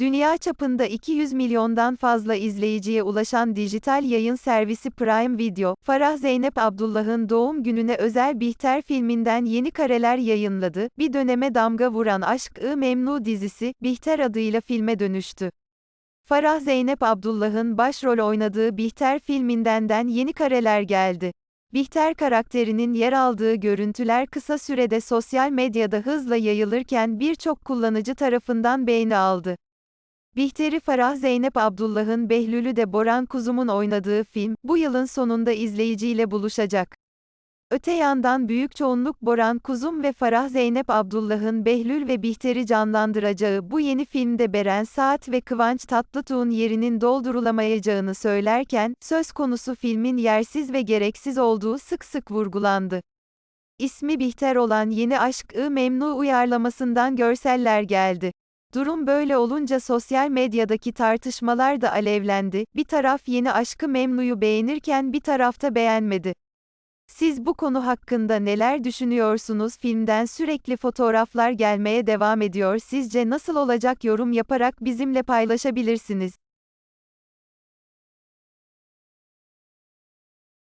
Dünya çapında 200 milyondan fazla izleyiciye ulaşan dijital yayın servisi Prime Video, Farah Zeynep Abdullah'ın doğum gününe özel Bihter filminden yeni kareler yayınladı. Bir döneme damga vuran Aşk-ı Memnu dizisi, Bihter adıyla filme dönüştü. Farah Zeynep Abdullah'ın başrol oynadığı Bihter filminden yeni kareler geldi. Bihter karakterinin yer aldığı görüntüler kısa sürede sosyal medyada hızla yayılırken birçok kullanıcı tarafından beğeni aldı. Bihter'i Farah Zeynep Abdullah'ın Behlül'ü de Boran Kuzum'un oynadığı film, bu yılın sonunda izleyiciyle buluşacak. Öte yandan büyük çoğunluk Boran Kuzum ve Farah Zeynep Abdullah'ın Behlül ve Bihter'i canlandıracağı bu yeni filmde Beren Saat ve Kıvanç Tatlıtuğ'un yerinin doldurulamayacağını söylerken, söz konusu filmin yersiz ve gereksiz olduğu sık sık vurgulandı. İsmi Bihter olan yeni Aşk-ı Memnu uyarlamasından görseller geldi. Durum böyle olunca sosyal medyadaki tartışmalar da alevlendi. Bir taraf yeni Aşkı Memnu'yu beğenirken bir tarafta beğenmedi. Siz bu konu hakkında neler düşünüyorsunuz? Filmden sürekli fotoğraflar gelmeye devam ediyor. Sizce nasıl olacak yorum yaparak bizimle paylaşabilirsiniz.